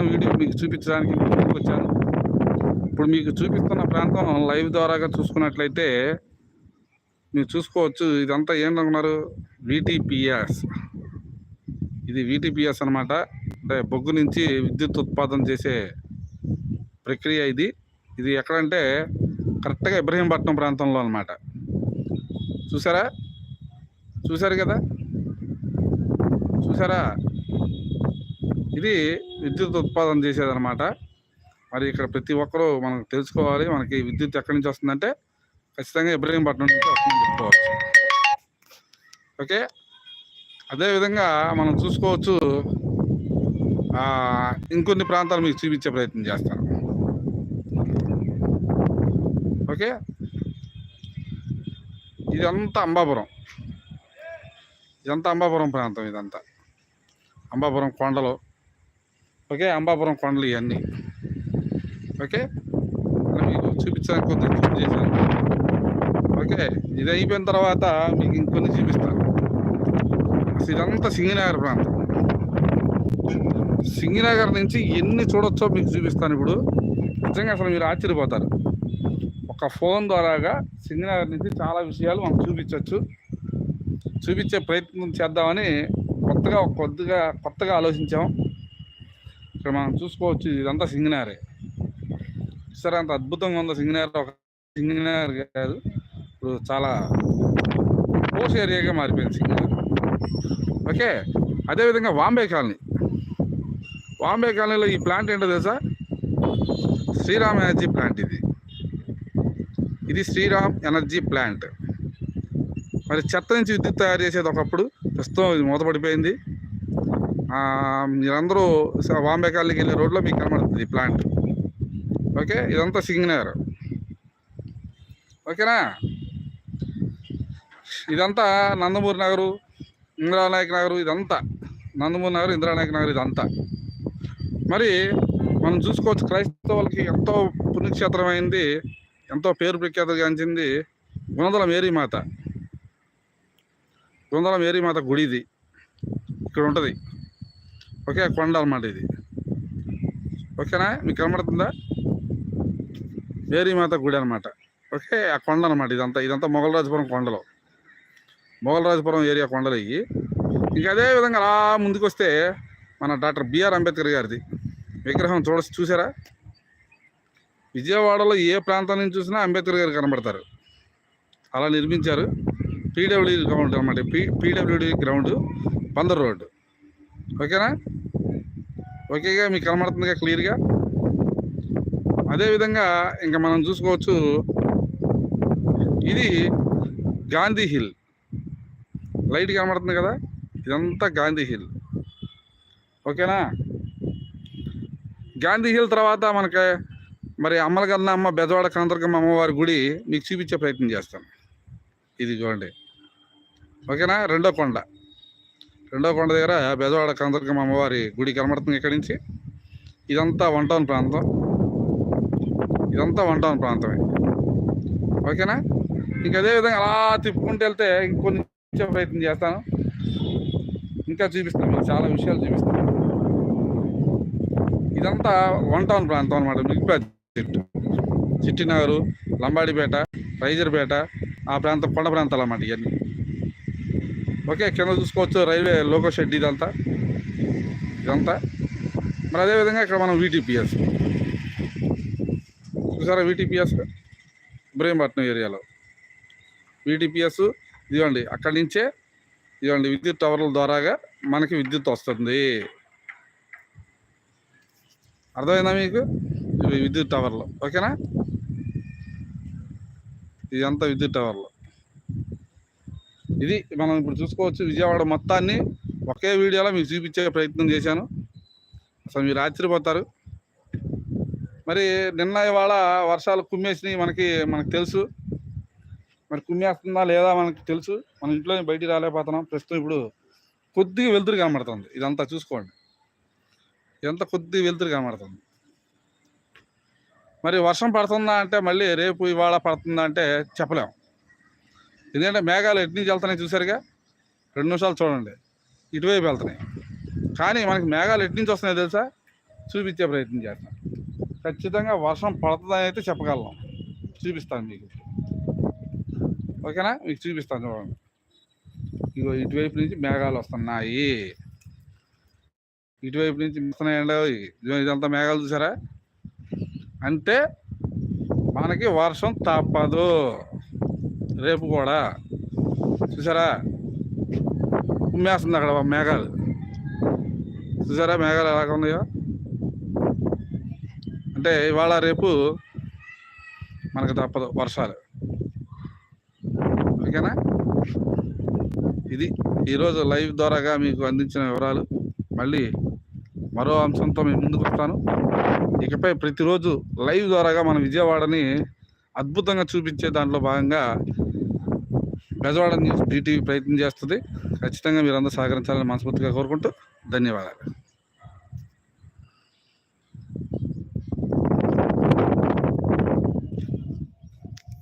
Video మీకు చూపించడానికి ముందుకు వచ్చాను. ఇప్పుడు మీకు చూపిస్తున్న ప్రాంతం లైవ్ ద్వారాగా చూసుకున్నట్లయితే మీరు చూసుకోవచ్చు. ఇదంతా ఏంటనుకున్నారు? విటిపిఎస్ ఇది విటిపిఎస్ అన్నమాట. అంటే బొగ్గు నుంచి విద్యుత్ ఉత్పాదన చేసే ప్రక్రియ ఇది. ఇది ఎక్కడంటే కరెక్ట్గా ఇబ్రహీంపట్నం ప్రాంతంలో అనమాట చూసారా? చూసారు కదా? చూసారా? ఇది విద్యుత్ ఉత్పాదన చేసేదనమాట మరి ఇక్కడ ప్రతి ఒక్కరూ మనకు తెలుసుకోవాలి మనకి విద్యుత్ ఎక్కడి నుంచి వస్తుందంటే ఖచ్చితంగా ఇబ్రహీంపట్నం నుంచి వస్తుందని చెప్పుకోవచ్చు. ఓకే? అదేవిధంగా మనం చూసుకోవచ్చు ఇంకొన్ని ప్రాంతాలు మీకు చూపించే ప్రయత్నం చేస్తాను. ఓకే? ఇదంతా అంబాపురం. ఇదంతా అంబాపురం ప్రాంతం ఇదంతా. అంబాపురం కొండలు. ఓకే? అంబాపురం కొండలు ఇవన్నీ. ఓకే? మీకు చూపించడానికి కొంచెం జూమ్ చేశాను. ఓకే? ఇది అయిపోయిన తర్వాత మీకు ఇంకొన్ని చూపిస్తాను. అసలు ఇదంతా సింగినగర్ ప్రాంతం. సింగినగర్ నుంచి ఎన్ని చూడొచ్చో మీకు చూపిస్తాను ఇప్పుడు. నిజంగా అసలు మీరు ఆశ్చర్యపోతారు. ఒక ఫోన్ ద్వారాగా సింగినగర్ నుంచి చాలా విషయాలు మనం చూపించవచ్చు చూపించే ప్రయత్నం చేద్దామని కొత్తగా కొద్దిగా కొత్తగా ఆలోచించాం. ఇక్కడ మనం చూసుకోవచ్చు ఇదంతా సింగనారే. సరే అంత అద్భుతంగా ఉందో సింగనార్. ఒక సింగనార్ కాదు. ఇప్పుడు చాలా పోస్ట్ ఏరియాగా మారిపోయింది సింగనార్. ఓకే అదేవిధంగా వాంబే కాలనీ. వాంబే కాలనీలో ఈ ప్లాంట్ ఏంటో తెలుసా? శ్రీరామ్ ఎనర్జీ ప్లాంట్ ఇది. ఇది శ్రీరామ్ ఎనర్జీ ప్లాంట్. మరి చెత్త నుంచి విద్యుత్ తయారు చేసేది ఒకప్పుడు ప్రస్తుతం ఇది మూతపడిపోయింది. మీరందరూ స- వాంబే కాలనీకి వెళ్ళే రోడ్లో మీకు కనబడుతుంది ప్లాంట్. ఓకే? ఇదంతా సింగనగర్. ఓకేనా? ఇదంతా నందమూరి నగరు ఇందిరానాయక్ నగరు ఇదంతా. నందమూరి నగర్ ఇందిరానాయక్ నగర్ ఇదంతా. మరి మనం చూసుకోవచ్చు క్రైస్తవులకి ఎంతో పుణ్యక్షేత్రమైంది ఎంతో పేరు ప్రఖ్యాతగాంచింది గుణదల మేరీమాత. గుణదల మేరీమాత గుడి ఇది ఇక్కడ ఉంటుంది ఓకే కొండ అనమాట ఇది. ఓకేనా? మీకు కనబడుతుందా? మేరీమాత గుడి అనమాట ఓకే ఆ కొండ అనమాట ఇదంతా. ఇదంతా మొగలరాజపురం కొండలో. మొగలరాజపురం ఏరియా కొండలు ఇవి. ఇంకా అదే విధంగా అలా ముందుకు వస్తే మన డాక్టర్ బిఆర్ అంబేద్కర్ గారిది విగ్రహం చూడ చూసారా? విజయవాడలో ఏ ప్రాంతం నుంచి చూసినా అంబేద్కర్ గారు కనబడతారు. అలా నిర్మించారు. పీడబ్ల్యూ గ్రౌండ్ అనమాట P P W D ground Bandar road. ఓకేనా? ఓకేగా మీకు కనబడుతుందిగా క్లియర్గా? అదేవిధంగా ఇంకా మనం చూసుకోవచ్చు ఇది గాంధీ హిల్. లైట్ కనబడుతుంది కదా? ఇదంతా గాంధీ హిల్. ఓకేనా? గాంధీ హిల్ తర్వాత మనకి మరి అమ్మలగన్న అమ్మ బెదవాడ కాంతర్గమ్మ అమ్మవారి గుడి మీకు చూపించే ప్రయత్నం చేస్తాను ఇది చూడండి. ఓకేనా? రెండో కొండ. రెండో కొండ దగ్గర బెజవాడ కందర్గం అమ్మవారి గుడి కనబడుతుంది ఇక్కడి నుంచి. ఇదంతా వన్ టౌన్ ప్రాంతం. ఇదంతా వన్ టౌన్ ప్రాంతమే. ఓకేనా? ఇంక అదే విధంగా అలా తిప్పుకుంటూ వెళ్తే ఇంకొన్ని ప్రయత్నం చేస్తాను. ఇంకా చూపిస్తాను మీకు చాలా విషయాలు చూపిస్తాను. ఇదంతా వన్ టౌన్ ప్రాంతం అనమాట మిగిలిపోయి చెట్టు. చిట్టినగరు లంబాడిపేట రైజర్పేట ఆ ప్రాంతం కొండ ప్రాంతాలు అన్నమాట ఇవన్నీ. ఓకే కింద చూసుకోవచ్చు రైల్వే లోకో షెడ్ ఇదంతా. ఇదంతా. మరి అదేవిధంగా ఇక్కడ మనం వీటీపీఎస్. చూసారా వీటీపీఎస్? ఇబ్రహీంపట్నం ఏరియాలో. వీటీపీఎస్ ఇదిగోండి అక్కడి నుంచే ఇదిగోండి విద్యుత్ టవర్ల ద్వారాగా మనకి విద్యుత్ వస్తుంది. అర్థమైందా మీకు? విద్యుత్ టవర్లు. ఓకేనా? ఇదంతా విద్యుత్ టవర్లు. ఇది మనం ఇప్పుడు చూసుకోవచ్చు విజయవాడ మొత్తాన్ని ఒకే వీడియోలో మీకు చూపించే ప్రయత్నం చేశాను. అసలు మీరు ఆశ్చర్యపోతారు. మరి నిన్న ఇవాళ వర్షాలు కుమ్మేసినాయి మనకి మనకు తెలుసు. మరి కుమ్మేస్తుందా లేదా మనకి తెలుసు. మన ఇంట్లో బయటికి రాలేకపోతున్నాం. ప్రస్తుతం ఇప్పుడు కొద్దిగా వెలుతురు కనబడుతుంది. ఇదంతా చూసుకోండి. ఇదంతా కొద్దిగా వెలుతురు కనబడుతుంది. మరి వర్షం పడుతుందా అంటే మళ్ళీ రేపు ఇవాళ పడుతుందా అంటే చెప్పలేం. ఎందుకంటే మేఘాలు ఎటు నుంచి వెళ్తున్నాయి చూసారుగా? రెండు నిమిషాలు చూడండి. ఇటువైపు వెళ్తున్నాయి. కానీ మనకి మేఘాలు ఎటు నుంచి వస్తున్నాయి తెలుసా? చూపించే ప్రయత్నం చేస్తాను ఖచ్చితంగా వర్షం పడుతుందని అయితే చెప్పగలను చూపిస్తాను మీకు. ఓకేనా? మీకు చూపిస్తాను చూడండి. ఇగో ఇటువైపు నుంచి మేఘాలు వస్తున్నాయి. ఇటువైపు నుంచి వస్తున్నాయండి. ఇదంతా మేఘాలు చూసారా? అంటే మనకి వర్షం తప్పదు. రేపు కూడా చూసారా? ఉమ్మేస్తుంది అక్కడ మేఘాలు. చూసారా మేఘాలు ఎలాగ ఉన్నాయో? అంటే ఇవాళ రేపు మనకు తప్పదు వర్షాలు. ఓకేనా? ఇది ఈరోజు లైవ్ ద్వారాగా మీకు అందించిన వివరాలు. మళ్ళీ మరో అంశంతో మేము ముందుకు వస్తాను. ఇకపై ప్రతిరోజు లైవ్ ద్వారాగా మన విజయవాడని అద్భుతంగా చూపించే దాంట్లో భాగంగా బెజవాడ న్యూస్ డిటీవీ ప్రయత్నం చేస్తుంది. ఖచ్చితంగా మీరందరూ సహకరించాలని మనస్ఫూర్తిగా కోరుకుంటూ ధన్యవాదాలు.